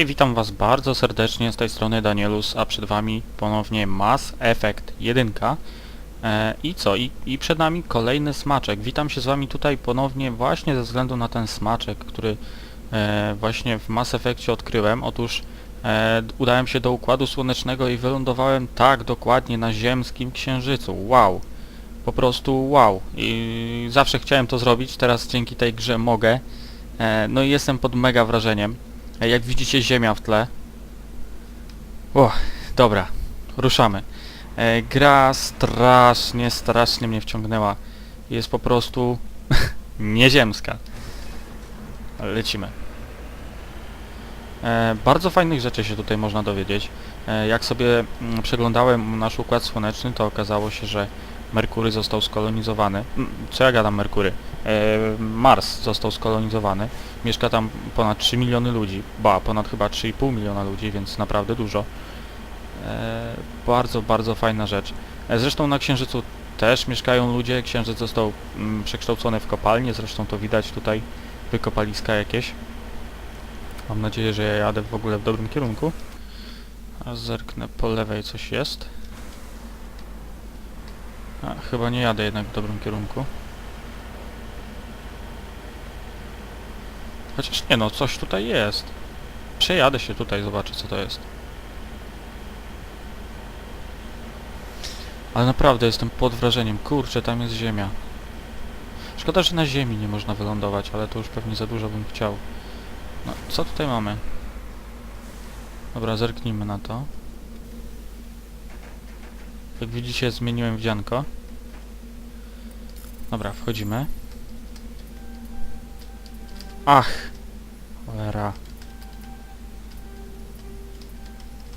Hej, witam was bardzo serdecznie z tej strony Danielus, a przed wami ponownie Mass Effect 1. E, I co? I, I przed nami kolejny smaczek. Witam się z wami tutaj ponownie właśnie ze względu na ten smaczek, który e, właśnie w Mass Effectie odkryłem. Otóż e, udałem się do Układu Słonecznego i wylądowałem tak dokładnie na ziemskim księżycu. Wow! Po prostu wow. I zawsze chciałem to zrobić, teraz dzięki tej grze mogę. E, no i jestem pod mega wrażeniem. Jak widzicie ziemia w tle. O, dobra, ruszamy. E, gra strasznie, strasznie mnie wciągnęła. Jest po prostu nieziemska. Lecimy. E, bardzo fajnych rzeczy się tutaj można dowiedzieć. E, jak sobie mm, przeglądałem nasz Układ Słoneczny, to okazało się, że Merkury został skolonizowany. Mm, Co ja gadam Merkury? E, Mars został skolonizowany. Mieszka tam ponad 3 miliony ludzi. Ba, ponad chyba 3,5 miliona ludzi, więc naprawdę dużo. E, bardzo, bardzo fajna rzecz. E, zresztą na Księżycu też mieszkają ludzie. Księżyc został mm, przekształcony w kopalnię, zresztą to widać tutaj, wykopaliska jakieś. Mam nadzieję, że ja jadę w ogóle w dobrym kierunku. A zerknę po lewej coś jest. A, chyba nie jadę jednak w dobrym kierunku. Chociaż nie no, coś tutaj jest. Przejadę się tutaj, zobaczę co to jest. Ale naprawdę jestem pod wrażeniem. Kurczę, tam jest ziemia. Szkoda, że na ziemi nie można wylądować, ale to już pewnie za dużo bym chciał. No, co tutaj mamy? Dobra, zerknijmy na to. Jak widzicie, zmieniłem wdzianko. Dobra, wchodzimy. Ach! Cholera.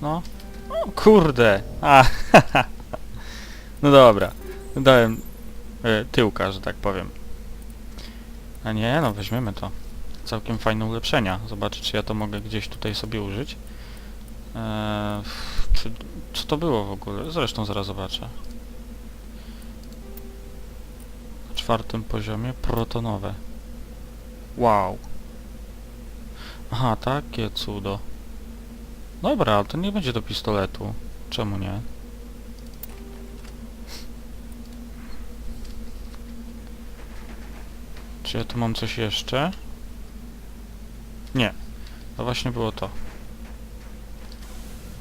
No. O, kurde! A, No dobra. Dałem e, tyłka, że tak powiem. A nie, no weźmiemy to. Całkiem fajne ulepszenia. Zobaczę, czy ja to mogę gdzieś tutaj sobie użyć. Eee, czy, co to było w ogóle? Zresztą zaraz zobaczę. Na czwartym poziomie protonowe. Wow. Aha, takie cudo. Dobra, ale to nie będzie do pistoletu. Czemu nie? Czy ja tu mam coś jeszcze? Nie. To właśnie było to.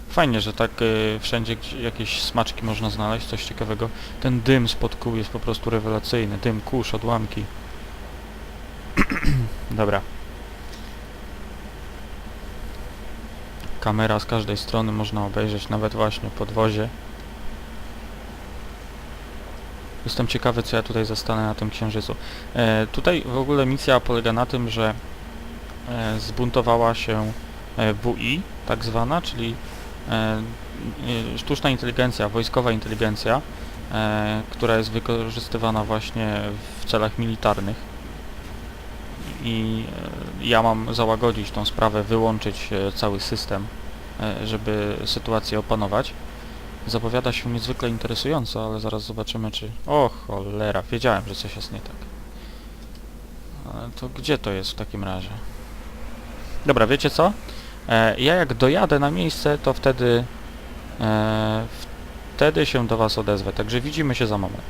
Fajnie, że tak y, wszędzie jakieś smaczki można znaleźć, coś ciekawego. Ten dym spod kół jest po prostu rewelacyjny. Dym, kurz, odłamki. Dobra. Kamera z każdej strony można obejrzeć, nawet właśnie podwozie. Jestem ciekawy, co ja tutaj zastanę na tym księżycu. E, tutaj w ogóle misja polega na tym, że e, zbuntowała się e, WI, tak zwana, czyli e, e, sztuczna inteligencja, wojskowa inteligencja, e, która jest wykorzystywana właśnie w celach militarnych. I e, ja mam załagodzić tą sprawę, wyłączyć e, cały system, e, żeby sytuację opanować. Zapowiada się niezwykle interesująco, ale zaraz zobaczymy czy... O cholera, wiedziałem, że coś jest nie tak. Ale to gdzie to jest w takim razie? Dobra, wiecie co? Ja jak dojadę na miejsce, to wtedy... Wtedy się do was odezwę, także widzimy się za moment.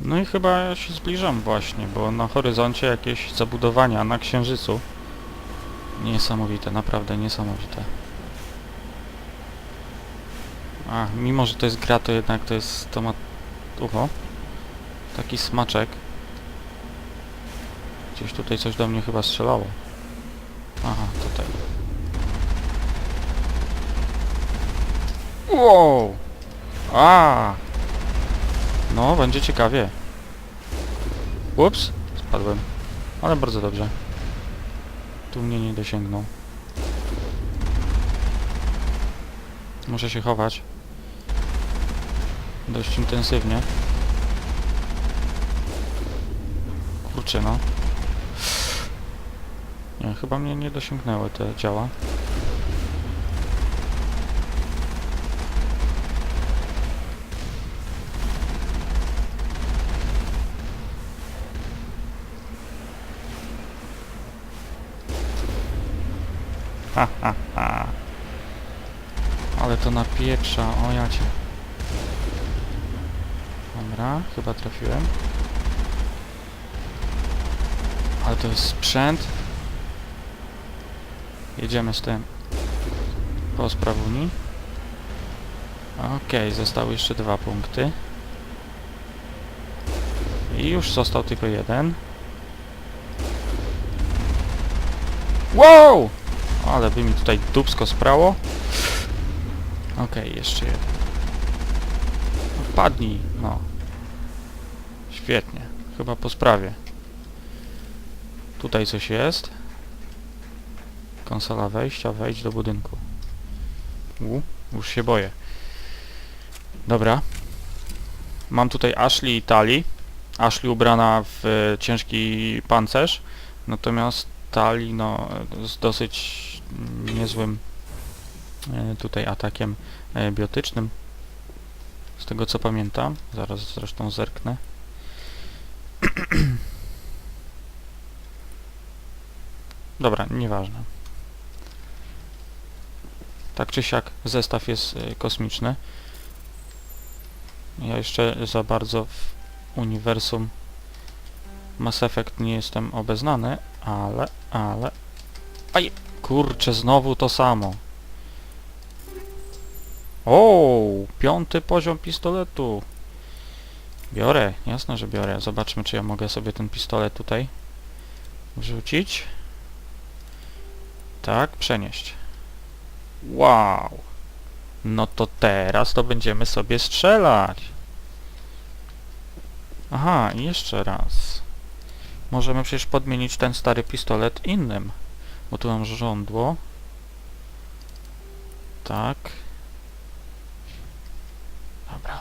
No i chyba się zbliżam właśnie, bo na horyzoncie jakieś zabudowania na Księżycu. Niesamowite, naprawdę niesamowite. A, mimo że to jest gra, to jednak to jest... to ma... Ucho. Taki smaczek. Gdzieś tutaj coś do mnie chyba strzelało. Aha, tutaj. Wow! A! No, będzie ciekawie. Ups, spadłem. Ale bardzo dobrze. Tu mnie nie dosięgnął. Muszę się chować. Dość intensywnie. Kurczę no. Nie, chyba mnie nie dosięgnęły te działa. Ale to napieprza, o ja cię. Dobra, chyba trafiłem. Ale to jest sprzęt. Jedziemy z tym po sprawuni. Okej, zostały jeszcze dwa punkty. I już został tylko jeden. Wow! Ale by mi tutaj dupsko sprało. Okej, jeszcze jeden. No, Wpadnij, no. Świetnie. Chyba po sprawie. Tutaj coś jest. Konsola wejścia, wejdź do budynku. U, już się boję. Dobra. Mam tutaj Ashley i Tali. Ashley ubrana w e, ciężki pancerz, natomiast Tali no, z dosyć niezłym e, tutaj atakiem e, biotycznym. Z tego co pamiętam. Zaraz zresztą zerknę. Dobra, nieważne. Tak czy siak zestaw jest y, kosmiczny. Ja jeszcze za bardzo w uniwersum Mass Effect nie jestem obeznany, ale, ale... Aj! Kurczę, znowu to samo. O, piąty poziom pistoletu. Biorę, jasne, że biorę. Zobaczmy, czy ja mogę sobie ten pistolet tutaj wrzucić. Tak, przenieść. Wow. No to teraz to będziemy sobie strzelać. Aha, i jeszcze raz. Możemy przecież podmienić ten stary pistolet innym. Bo tu mam żądło. Tak. Dobra.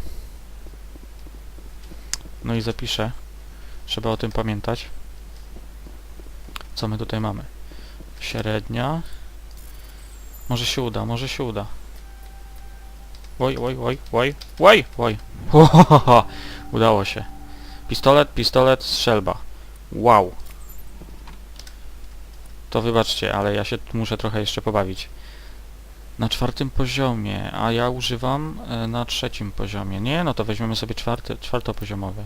No i zapiszę. Trzeba o tym pamiętać. Co my tutaj mamy? Średnia. Może się uda, może się uda. Oj, oj, oj, oj, oj, oj. Udało się. Pistolet, pistolet, strzelba. Wow. To wybaczcie, ale ja się muszę trochę jeszcze pobawić. Na czwartym poziomie, a ja używam e, na trzecim poziomie. Nie, no to weźmiemy sobie czwarty, czwartopoziomowy.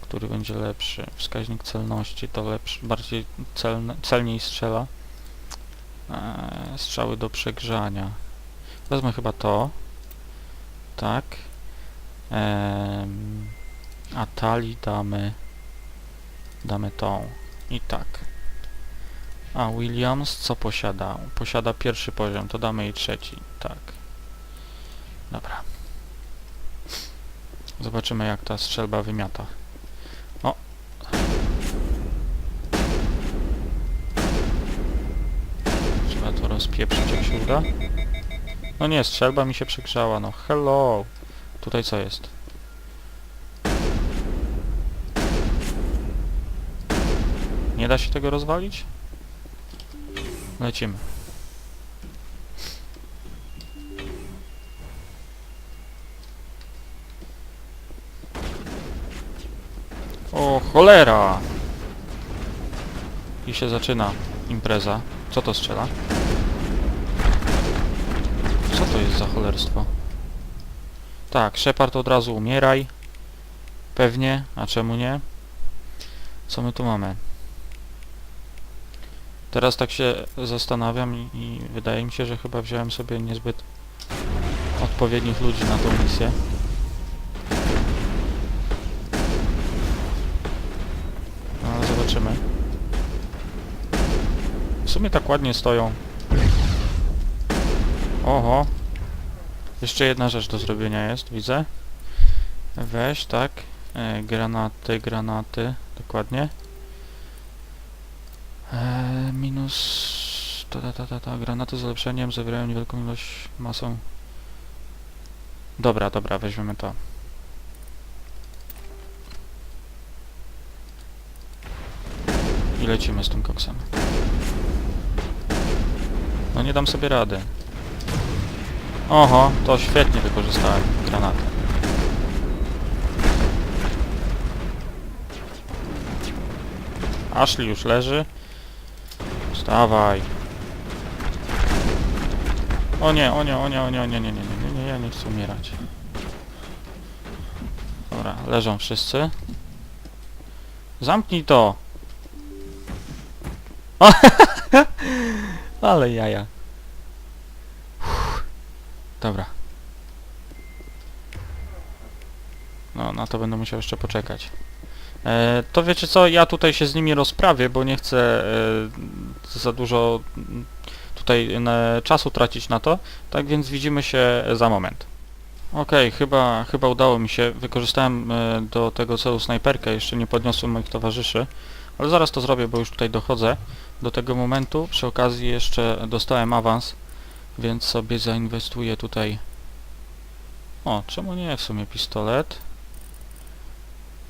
Który będzie lepszy. Wskaźnik celności to lepszy, bardziej celne, celniej strzela. Eee, strzały do przegrzania. Wezmę chyba to. Tak. Em, a tali damy... Damy tą. I tak. A Williams co posiada? Posiada pierwszy poziom, to damy jej trzeci. Tak. Dobra. Zobaczymy jak ta strzelba wymiata. O! Trzeba to rozpieprzyć jak się uda. No nie, strzelba mi się przegrzała, no hello! Tutaj co jest? Nie da się tego rozwalić? Lecimy. O cholera! I się zaczyna impreza. Co to strzela? Co to jest za cholerstwo? Tak, Shepard od razu umieraj. Pewnie, a czemu nie? Co my tu mamy? Teraz tak się zastanawiam i, i wydaje mi się, że chyba wziąłem sobie niezbyt odpowiednich ludzi na tą misję. No, zobaczymy. W sumie tak ładnie stoją. Oho. Jeszcze jedna rzecz do zrobienia jest, widzę. Weź, tak. E, granaty, granaty. Dokładnie. E, minus... Ta, ta, ta, ta, ta. Granaty z ulepszeniem zawierają niewielką ilość masą. Dobra, dobra, weźmiemy to. I lecimy z tym koksem. No nie dam sobie rady. Oho, to świetnie wykorzystałem granaty. Ashley już leży. Wstawaj. O nie, o nie, o nie, o nie, o nie, nie, nie, nie, nie, nie, ja nie chcę umierać. Dobra, leżą wszyscy. Zamknij to! O, Ale jaja. Uff. Dobra. No, na to będę musiał jeszcze poczekać. E, to wiecie co, ja tutaj się z nimi rozprawię, bo nie chcę e, za dużo tutaj e, czasu tracić na to, tak więc widzimy się za moment. Okej, chyba, chyba udało mi się. Wykorzystałem do tego celu snajperkę, jeszcze nie podniosłem moich towarzyszy, ale zaraz to zrobię, bo już tutaj dochodzę do tego momentu. Przy okazji jeszcze dostałem awans, więc sobie zainwestuję tutaj... O, czemu nie w sumie pistolet?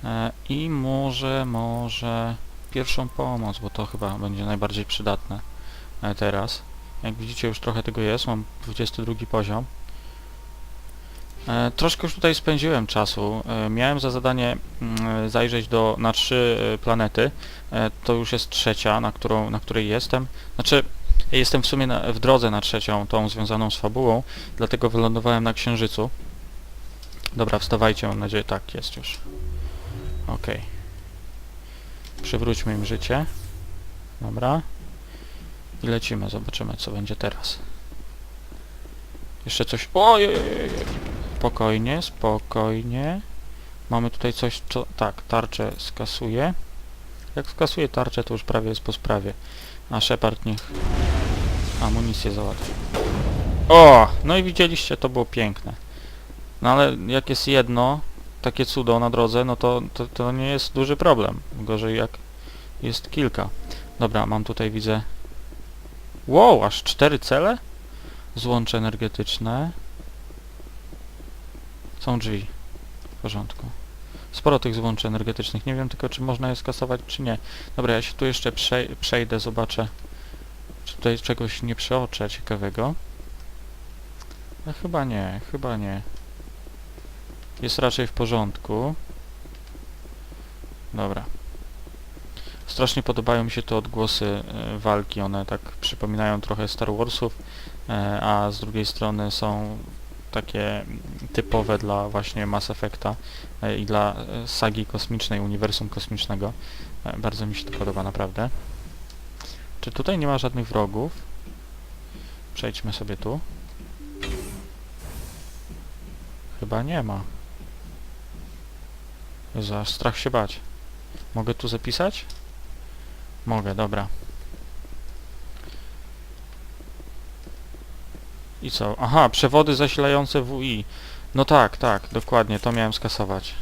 E, I może, może pierwszą pomoc, bo to chyba będzie najbardziej przydatne e, teraz. Jak widzicie już trochę tego jest, mam 22 poziom. E, troszkę już tutaj spędziłem czasu. Miałem za zadanie mm, zajrzeć do, na trzy planety. To już jest trzecia, na, którą, na której jestem. Znaczy, jestem w sumie na, w drodze na trzecią, tą związaną z fabułą, dlatego wylądowałem na Księżycu. Dobra, wstawajcie, mam nadzieję, tak, jest już. Okej. Przywróćmy im życie. Dobra. I lecimy, zobaczymy co będzie teraz. Jeszcze coś... Oj, oj, oj, oj. Spokojnie, spokojnie. Mamy tutaj coś, co... Tak, tarczę skasuje. Jak skasuje tarczę, to już prawie jest po sprawie. A Shepard niech amunicję załatwi. O! No i widzieliście, to było piękne. No ale jak jest jedno, takie cudo na drodze, no to, to, to nie jest duży problem. Gorzej jak jest kilka. Dobra, mam tutaj, widzę... Wow, aż cztery cele? Złącze energetyczne. Są drzwi. W porządku. Sporo tych złączy energetycznych. Nie wiem tylko, czy można je skasować, czy nie. Dobra, ja się tu jeszcze przej przejdę, zobaczę, czy tutaj czegoś nie przeoczę ciekawego. No chyba nie, chyba nie. Jest raczej w porządku. Dobra. Strasznie podobają mi się te odgłosy e, walki, one tak przypominają trochę Star Warsów, e, a z drugiej strony są takie typowe dla właśnie Mass Effecta e, i dla sagi kosmicznej, uniwersum kosmicznego. Bardzo mi się to podoba naprawdę. Czy tutaj nie ma żadnych wrogów? Przejdźmy sobie tu. Chyba nie ma. Jezu, aż strach się bać. Mogę tu zapisać? Mogę, dobra. I co? Aha, przewody zasilające WI. No tak, tak, dokładnie, to miałem skasować.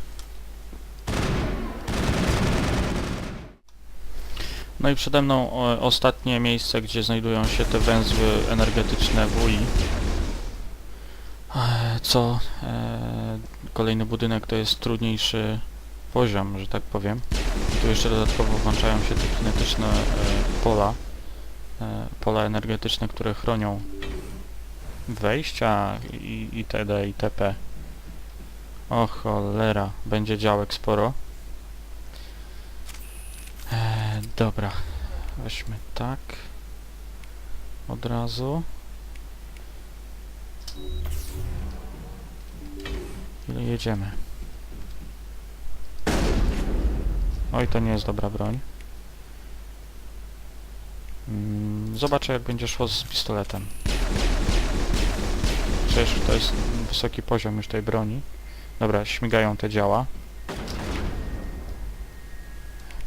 No i przede mną o, ostatnie miejsce, gdzie znajdują się te węzły energetyczne WI. E, Co? E, kolejny budynek to jest trudniejszy poziom, że tak powiem. Tu jeszcze dodatkowo włączają się te kinetyczne e, pola, e, pola energetyczne, które chronią wejścia i itd. itp. O cholera, będzie działek sporo. E, dobra, weźmy tak. Od razu. Ile jedziemy? Oj, to nie jest dobra broń. Mm, zobaczę jak będzie szło z pistoletem. Przecież to jest wysoki poziom już tej broni. Dobra, śmigają te działa.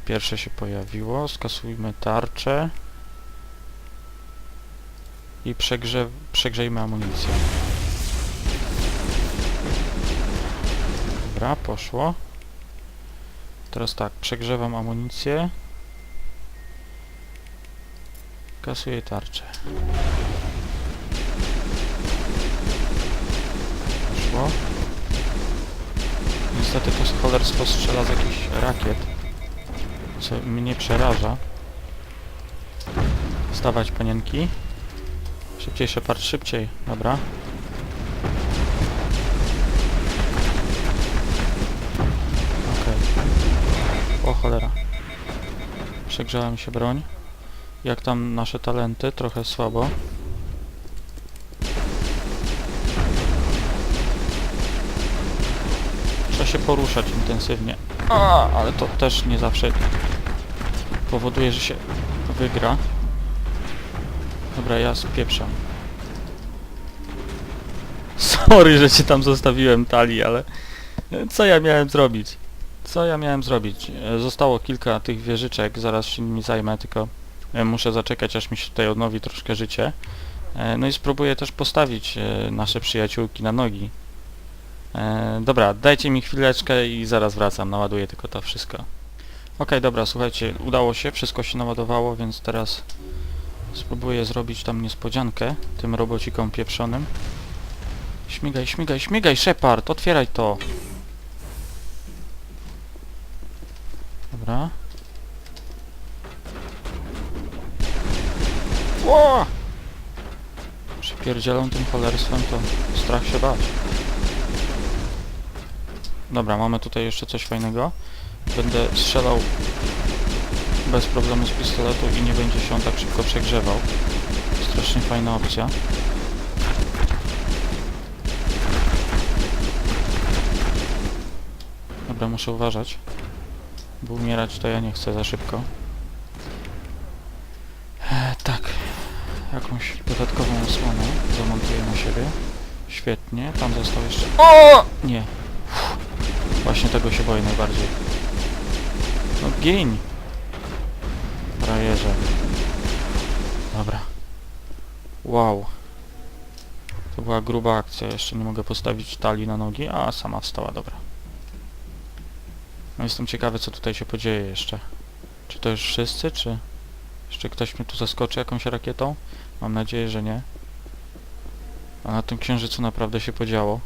Pierwsze się pojawiło. Skasujmy tarczę. I przegrze przegrzejmy amunicję. Dobra, poszło. Teraz tak, przegrzewam amunicję. Kasuję tarczę. Poszło. Niestety to cholerstwo strzela z jakichś rakiet, co mnie przeraża. Stawać panienki. Szybciej, Shepard, szybciej. Dobra. Przegrzała mi się broń. Jak tam nasze talenty? Trochę słabo. Trzeba się poruszać intensywnie. A, ale to też nie zawsze powoduje, że się wygra. Dobra, ja spieprzam. Sorry, że cię tam zostawiłem, Tali, ale co ja miałem zrobić? Co ja miałem zrobić? E, Zostało kilka tych wieżyczek, zaraz się nimi zajmę, tylko e, muszę zaczekać, aż mi się tutaj odnowi troszkę życie. E, No i spróbuję też postawić nasze przyjaciółki na nogi. Dobra, dajcie mi chwileczkę i zaraz wracam, naładuję tylko to wszystko. Okej, dobra, słuchajcie, udało się, wszystko się naładowało, więc teraz spróbuję zrobić tam niespodziankę tym robocikom pieprzonym. Śmigaj, śmigaj, śmigaj, Shepard, otwieraj to! Dobra. Ło! Przypierdzielą tym cholerstwem, to strach się bać. Dobra, mamy tutaj jeszcze coś fajnego. Będę strzelał bez problemu z pistoletu i nie będzie się on tak szybko przegrzewał. Strasznie fajna opcja. Dobra, muszę uważać. Bo umierać to ja nie chcę za szybko. E, tak. Jakąś dodatkową osłonę zamontuję na siebie. Świetnie. Tam został jeszcze... O! Nie. Uff. Właśnie tego się boję najbardziej. No gień! Frajerze. Dobra. Wow. To była gruba akcja. Jeszcze nie mogę postawić talii na nogi, a sama wstała, dobra. No jestem ciekawy, co tutaj się podzieje jeszcze. Czy to już wszyscy, czy... Jeszcze ktoś mnie tu zaskoczy jakąś rakietą? Mam nadzieję, że nie. A na tym księżycu naprawdę się podziało.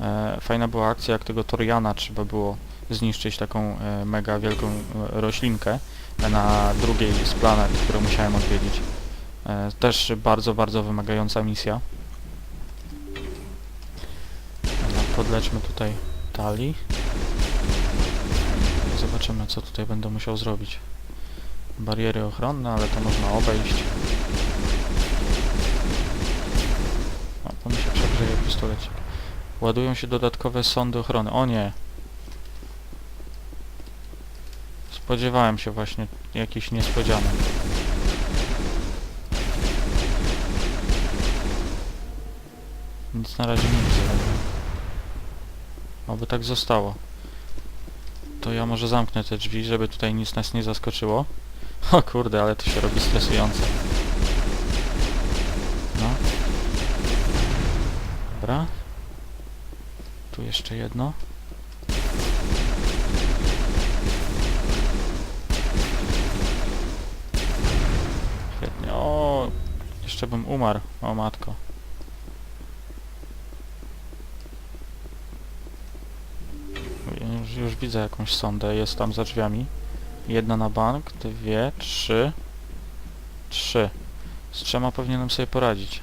E, fajna była akcja, jak tego Toriana trzeba było zniszczyć taką e, mega wielką e, roślinkę na drugiej z planet, którą musiałem odwiedzić. E, też bardzo, bardzo wymagająca misja. Dobra, podlećmy tutaj talii. Zobaczymy, co tutaj będę musiał zrobić. Bariery ochronne, ale to można obejść. O, to mi się przegrzeje pistolecik. Ładują się dodatkowe sądy ochrony. O nie! Spodziewałem się właśnie jakichś niespodzianek. Nic na razie nie widzę. Oby tak zostało. To ja może zamknę te drzwi, żeby tutaj nic nas nie zaskoczyło. O kurde, ale to się robi stresujące. No. Dobra. Tu jeszcze jedno. Świetnie. O, jeszcze bym umarł. O matko. Już, już widzę jakąś sondę, jest tam za drzwiami. Jedna na bank, dwie, trzy. Trzy. Z trzema powinienem sobie poradzić.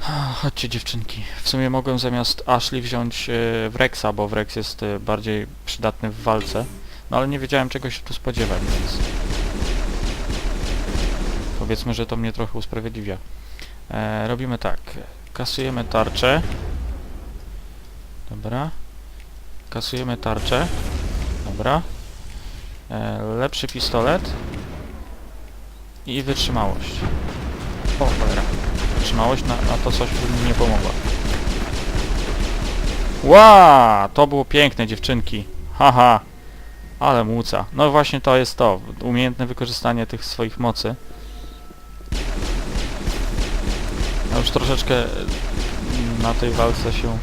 Chodźcie dziewczynki. W sumie mogłem zamiast Ashley wziąć e, Wrexa, bo Wrex jest e, bardziej przydatny w walce. No ale nie wiedziałem czego się tu spodziewać, więc... Powiedzmy, że to mnie trochę usprawiedliwia. E, robimy tak. Kasujemy tarczę. Dobra. Kasujemy tarczę. Dobra. E, lepszy pistolet. I wytrzymałość. O cholera. Wytrzymałość na, na to coś mi nie pomogła. Ła! To było piękne, dziewczynki. Haha. Ale muca. No właśnie to jest to. Umiejętne wykorzystanie tych swoich mocy. Ja już troszeczkę e, na tej walce się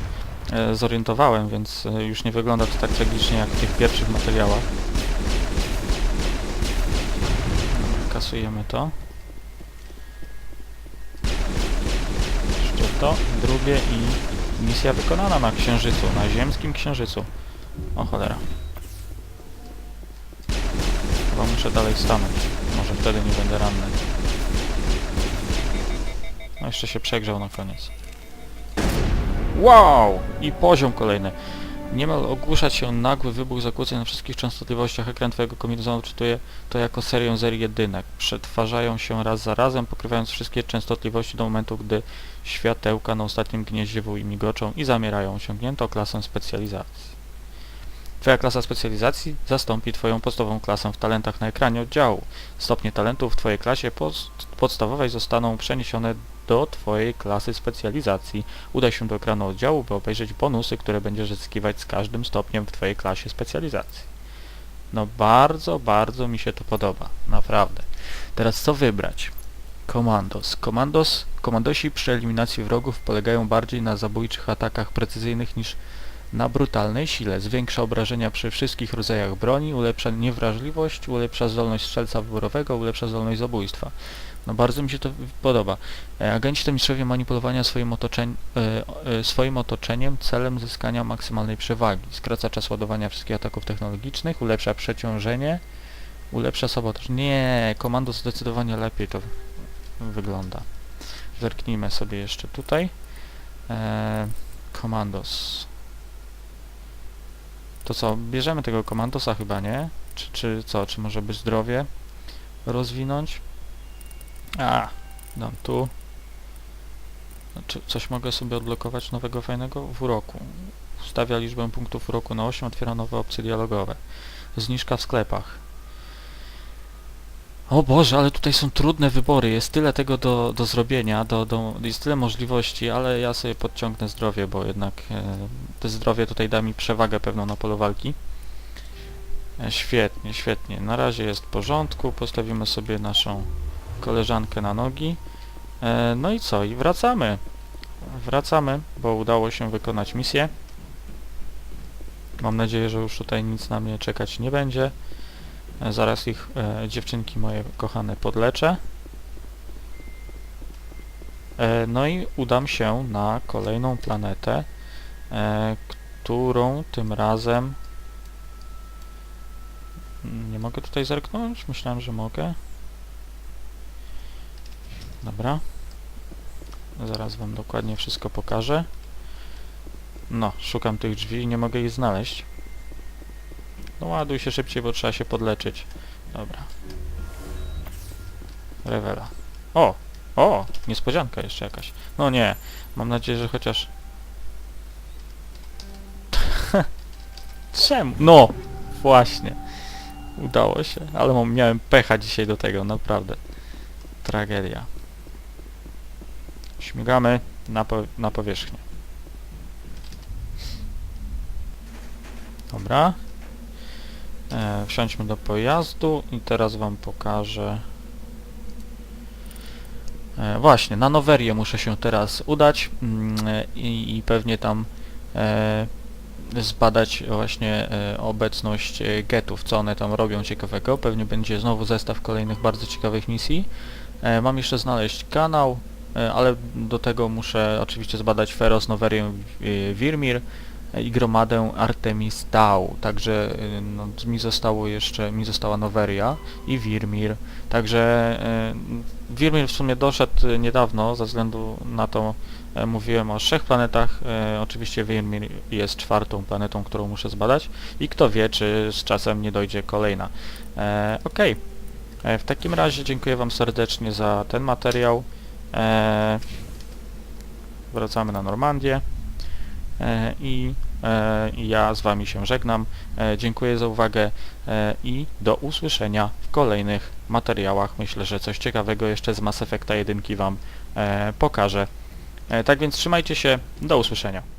zorientowałem, więc e, już nie wygląda to tak tragicznie jak w tych pierwszych materiałach. Kasujemy to. Jeszcze to, drugie i misja wykonana na księżycu, na ziemskim księżycu. O cholera. Chyba muszę dalej stanąć. Może wtedy nie będę ranny. No jeszcze się przegrzał na koniec. Wow! I poziom kolejny. Niemal ogłusza się nagły wybuch zakłóceń na wszystkich częstotliwościach. Ekran twojego kombinezonu czytuje to jako serię zer jedynek. Przetwarzają się raz za razem, pokrywając wszystkie częstotliwości do momentu, gdy światełka na ostatnim gnieździe WI migoczą i zamierają. Osiągnięto klasę specjalizacji. Twoja klasa specjalizacji zastąpi Twoją podstawową klasę w talentach na ekranie oddziału. Stopnie talentów w Twojej klasie pod- podstawowej zostaną przeniesione do Twojej klasy specjalizacji. Udaj się do ekranu oddziału, by obejrzeć bonusy, które będziesz zyskiwać z każdym stopniem w Twojej klasie specjalizacji. No bardzo, bardzo mi się to podoba. Naprawdę. Teraz co wybrać? Komandos. Komandos, komandosi przy eliminacji wrogów polegają bardziej na zabójczych atakach precyzyjnych niż na brutalnej sile. Zwiększa obrażenia przy wszystkich rodzajach broni, ulepsza niewrażliwość, ulepsza zdolność strzelca wyborowego, ulepsza zdolność zabójstwa. No bardzo mi się to podoba. E, Agenci to mistrzowie manipulowania swoim, otoczeń, e, e, swoim otoczeniem celem zyskania maksymalnej przewagi. Skraca czas ładowania wszystkich ataków technologicznych, ulepsza przeciążenie, ulepsza sabotaż. Nie, komando zdecydowanie lepiej to wygląda. Zerknijmy sobie jeszcze tutaj. Komandos. To co, bierzemy tego komandosa chyba, nie? Czy, czy co, czy może by zdrowie rozwinąć? A, dam tu. Czy coś mogę sobie odblokować nowego fajnego? W uroku. Ustawia liczbę punktów uroku na 8, otwiera nowe opcje dialogowe. Zniżka w sklepach. O Boże, ale tutaj są trudne wybory, jest tyle tego do, do zrobienia, do, do, jest tyle możliwości, ale ja sobie podciągnę zdrowie, bo jednak e, to zdrowie tutaj da mi przewagę pewną na polu walki. E, świetnie, świetnie. Na razie jest w porządku, postawimy sobie naszą koleżankę na nogi. E, no i co? I wracamy. Wracamy, bo udało się wykonać misję. Mam nadzieję, że już tutaj nic na mnie czekać nie będzie. E, Zaraz ich, e, dziewczynki moje kochane, podleczę. E, no i udam się na kolejną planetę, e, którą tym razem... Nie mogę tutaj zerknąć? Myślałem, że mogę. Dobra. Zaraz wam dokładnie wszystko pokażę. No, szukam tych drzwi i nie mogę ich znaleźć. No ładuj się szybciej, bo trzeba się podleczyć. Dobra. Rewela. O! O! Niespodzianka jeszcze jakaś. No nie. Mam nadzieję, że chociaż... Czemu? No! Właśnie. Udało się. Ale miałem pecha dzisiaj do tego, naprawdę. Tragedia. Śmigamy na, po, na powierzchnię. Dobra. E, wsiądźmy do pojazdu i teraz wam pokażę... E, właśnie, na Nowerię muszę się teraz udać mm, i, i pewnie tam e, zbadać właśnie e, obecność e, getów, co one tam robią ciekawego. Pewnie będzie znowu zestaw kolejnych bardzo ciekawych misji. E, mam jeszcze znaleźć kanał, ale do tego muszę oczywiście zbadać Feroz, Noverię, e, Wirmir e, i gromadę Artemis Tau. Także e, no, mi zostało jeszcze, mi została Noveria i Wirmir. Także e, Wirmir w sumie doszedł e, niedawno, ze względu na to e, mówiłem o trzech planetach. E, oczywiście Wirmir jest czwartą planetą, którą muszę zbadać i kto wie, czy z czasem nie dojdzie kolejna. E, Okej. E, W takim razie dziękuję Wam serdecznie za ten materiał. E, wracamy na Normandię e, i e, ja z Wami się żegnam. E, dziękuję za uwagę e, i do usłyszenia w kolejnych materiałach. Myślę, że coś ciekawego jeszcze z Mass Effecta 1 Wam e, pokażę. E, tak więc trzymajcie się, do usłyszenia.